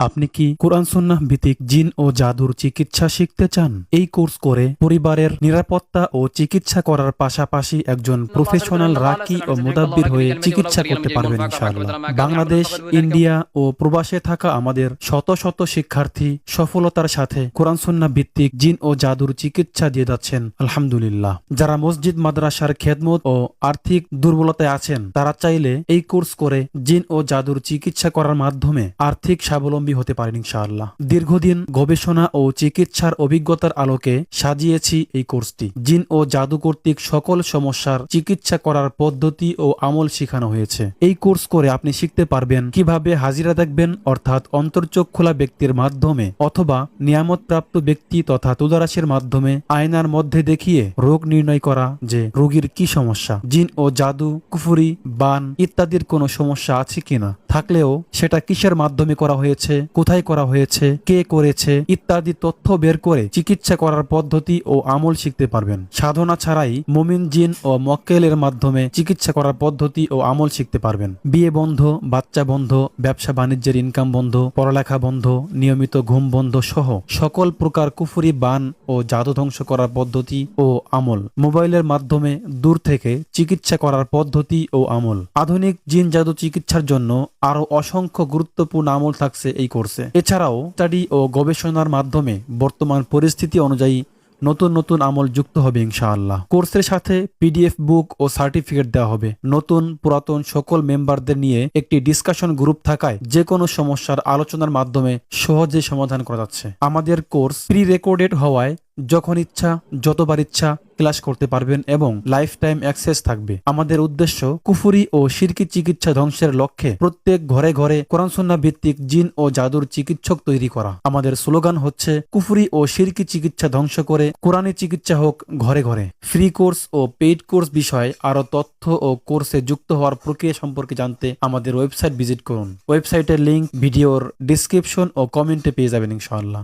আপনি কি কোরআন সুন্নাহ ভিত্তিক জিন ও জাদুর চিকিৎসা শিখতে চান? এই কোর্স করে পরিবারের নিরাপত্তা ও চিকিৎসা করার পাশাপাশি একজন প্রফেশনাল রাকি ও মুদাব্বির হয়ে চিকিৎসা করতে পারবেন ইনশাআল্লাহ। বাংলাদেশ ইন্ডিয়া ও প্রবাসে থাকা আমাদের শত শত শিক্ষার্থী সফলতার সাথে কোরআন সুন্নাহ ভিত্তিক জিন ও জাদুর চিকিৎসা দিয়ে যাচ্ছেন। আলহামদুলিল্লাহ। যারা মসজিদ মাদ্রাসার খেদমত ও আর্থিক দুর্বলতায় আছেন তারা চাইলে এই কোর্স করে জিন ও জাদুর চিকিৎসা করার মাধ্যমে আর্থিক স্বাবলম্বী হতে পারেন ইনশাআল্লাহ। দীর্ঘদিন গবেষণা ও চিকিৎসার অভিজ্ঞতার আলোকে সাজিয়েছি এই কোর্সটি। জিন ও জাদু কর্তৃক সকল সমস্যার চিকিৎসা করার পদ্ধতি ও আমল শেখানো হয়েছে। এই কোর্স করে আপনি শিখতে পারবেন কীভাবে হাজিরা দেখবেন, অর্থাৎ অন্তর্চোখ খোলা ব্যক্তির মাধ্যমে অথবা নিয়ামতপ্রাপ্ত ব্যক্তি তথা তুদারাসের মাধ্যমে আয়নার মধ্যে দেখিয়ে রোগ নির্ণয় করা যে রোগীর কি সমস্যা, জিন ও জাদু, কুফুরি, বান ইত্যাদির কোনো সমস্যা আছে কিনা, থাকলেও সেটা কিসের মাধ্যমে করা হয়েছে কোথায় করা হয়েছে, কে করেছে ইত্যাদি তথ্য বের করে চিকিৎসা করার পদ্ধতি ও আমল শিখতে পারবেন। সাধনা ছাড়াই মুমিন জিন ও মক্কেলের মাধ্যমে চিকিৎসা করার পদ্ধতি ও আমল শিখতে পারবেন। বিয়ে বন্ধ, বাচ্চা বন্ধ, ব্যবসা বাণিজ্যের ইনকাম বন্ধ, পড়ালেখা বন্ধ, নিয়মিত ঘুম বন্ধ সহ সকল প্রকার কুফুরি, বান ও জাদু ধ্বংস করার পদ্ধতি ও আমল। মোবাইলের মাধ্যমে দূর থেকে চিকিৎসা করার পদ্ধতি ও আমল। আধুনিক জিন জাদু চিকিৎসার জন্য আরও অসংখ্য গুরুত্বপূর্ণ আমল থাকছে এই কোর্সে এছাড়াও স্টাডি ও গবেষণার মাধ্যমে বর্তমান পরিস্থিতি অনুযায়ী নতুন নতুন আমল যুক্ত হবে ইনশাআল্লাহ। কোর্সের সাথে পিডিএফ বুক ও সার্টিফিকেট দেওয়া হবে। নতুন, পুরাতন সকল মেম্বারদের নিয়ে একটি ডিসকাশন গ্রুপ থাকায় যে কোনো সমস্যার আলোচনার মাধ্যমে সহজে সমাধান করা যাচ্ছে। আমাদের কোর্স প্রি রেকর্ডেড হওয়ায় যখন ইচ্ছা, যতবার ইচ্ছা ক্লাস করতে পারবেন এবং লাইফ টাইম অ্যাক্সেস থাকবে। আমাদের উদ্দেশ্য কুফুরি ও শিরকি চিকিৎসা ধ্বংসের লক্ষ্যে প্রত্যেক ঘরে ঘরে কোরআন সুন্নাহ ভিত্তিক জিন ও জাদুর চিকিৎসক তৈরি করা। আমাদের স্লোগান হচ্ছে, কুফুরি ও শিরকি চিকিৎসা ধ্বংস করে কোরআনী চিকিৎসা হোক ঘরে ঘরে। ফ্রি কোর্স ও পেইড কোর্স বিষয়ে আরও তথ্য ও কোর্সে যুক্ত হওয়ার প্রক্রিয়া সম্পর্কে জানতে আমাদের ওয়েবসাইট ভিজিট করুন। ওয়েবসাইটের লিঙ্ক ভিডিওর ডিসক্রিপশন ও কমেন্টে পেয়ে যাবেন ইনশাআল্লাহ।